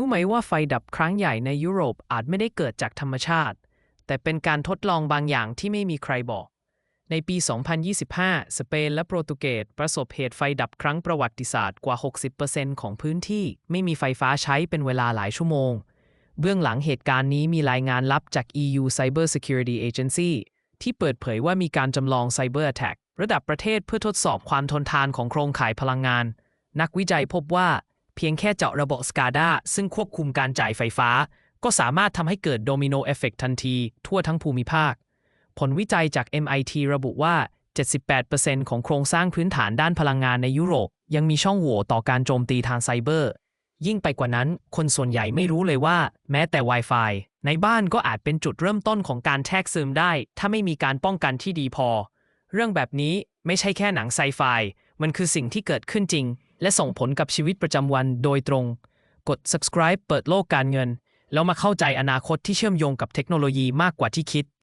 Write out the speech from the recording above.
รู้ไหมว่าไฟดับครั้งใหญ่ในยุโรปอาจไม่ได้เกิดจากธรรมชาติ แต่เป็นการทดลองบางอย่างที่ไม่มีใครบอก ในปี 2025 สเปนและโปรตุเกสประสบเหตุไฟดับครั้งประวัติศาสตร์กว่า 60%ของพื้นที่ไม่มีไฟฟ้าใช้เป็นเวลาหลายชั่วโมง เบื้องหลังเหตุการณ์นี้มีรายงานลับจาก EU Cyber Security Agency ที่เปิดเผยว่ามีการจำลอง Cyber Attack ระดับประเทศเพื่อทดสอบความทนทานของโครงข่ายพลังงาน นักวิจัยพบว่า เพียงแค่เจาะระบบ SCADA ซึ่งควบคุมการจ่ายไฟฟ้า ก็สามารถทำให้เกิดโดมิโนเอฟเฟกทันที ทั่วทั้งภูมิภาค ผลวิจัยจาก MIT ระบุว่า 78%ของโครงสร้างพื้นฐานด้านพลังงานในยุโรป ยังมีช่องโหว่ต่อการโจมตีทางไซเบอร์ ยิ่งไปกว่านั้น คนส่วนใหญ่ไม่รู้เลยว่า แม้แต่ Wi-Fi ในบ้านก็อาจเป็นจุดเริ่มต้นของการแทรกซึมได้ ถ้าไม่มีการป้องกันที่ดีพอ เรื่องแบบนี้ไม่ใช่แค่หนังไซไฟ มันคือสิ่งที่เกิดขึ้นจริง และส่งผลกับชีวิตประจำวันโดยตรง กด subscribe เปิดโลกการเงิน แล้วมาเข้าใจอนาคตที่เชื่อมโยงกับเทคโนโลยีมากกว่าที่คิด